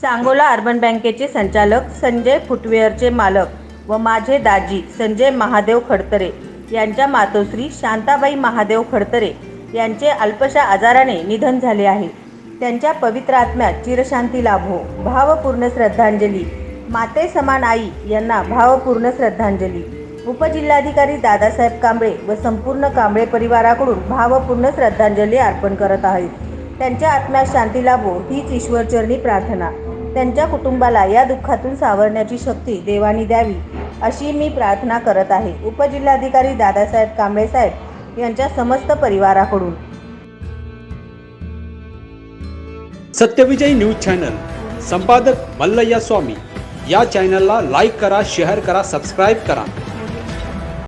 Sangola urban बँकेचे संचालक संजय फुटवेअरचे मालक व माझे दाजी संजय महादेव खडतरे यांच्या मातोश्री शांताबाई महादेव खडतरे यांचे अल्पशा आजाराने निधन झाले आहे. त्यांच्या पवित्र आत्म्यात चिरशांती लाभो. भावपूर्ण श्रद्धांजली. माते समान आई यांना भावपूर्ण श्रद्धांजली. उपजिल्हाधिकारी दादासाहेब कांबळे व संपूर्ण कांबळे परिवाराकडून भावपूर्ण श्रद्धांजली अर्पण करत आहेत. त्यांच्या आत्म्यात शांती लाभो हीच ईश्वरचरणी प्रार्थना. त्यांच्या कुटुंबाला या दुःखातून सावरण्याची शक्ती देवानी द्यावी अशी मी प्रार्थना करत आहे उपजिल्हाधिकारी दादासाहेब कांबळे साहेब यांच्या समस्त परिवाराकडून. सत्यविजय न्यूज चॅनल संपादक मल्लय्या स्वामी. या चॅनलला लाईक करा शेअर करा सबस्क्राईब करा.